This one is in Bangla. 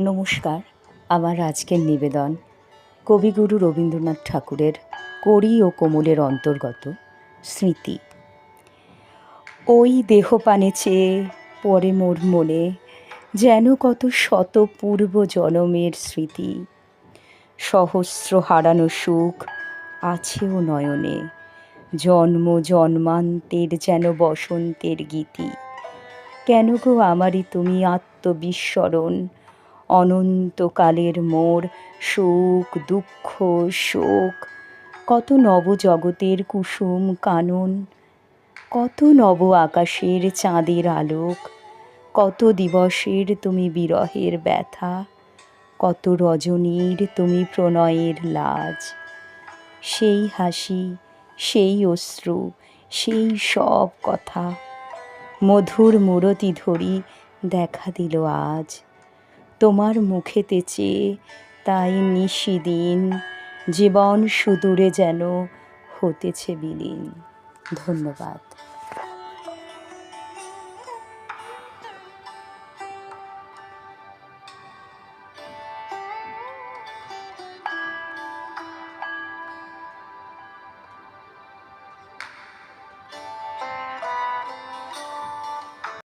নমস্কার, আমার আজকের নিবেদন কবিগুরু রবীন্দ্রনাথ ঠাকুরের করি ও কোমলের অন্তর্গত স্মৃতি। ওই দেহপানে চেয়ে পরে মোর মনে যেন কত শত পূর্ব জনমের স্মৃতি। সহস্র হারানো সুখ আছেও নয়নে, জন্ম জন্মান্তের যেন বসন্তের গীতি। কেন গো আমারই তুমি আত্মবিস্মরণ অনন্তকালের মোর শোক দুঃখ, শোক। কত নবজগতের কুসুম কানন, কত নব আকাশের চাঁদের আলোক, কত দিবসের তুমি বিরহের ব্যথা, কত রজনীর তুমি প্রণয়ের লাজ। সেই হাসি, সেই অশ্রু, সেই সব কথা মধুর মূরতি ধরি দেখা দিল আজ। তোমার মুখেতে চেয়ে তাই নিশি দিন জীবন সুদূরে যেন হতেছে বিলীন। ধন্যবাদ।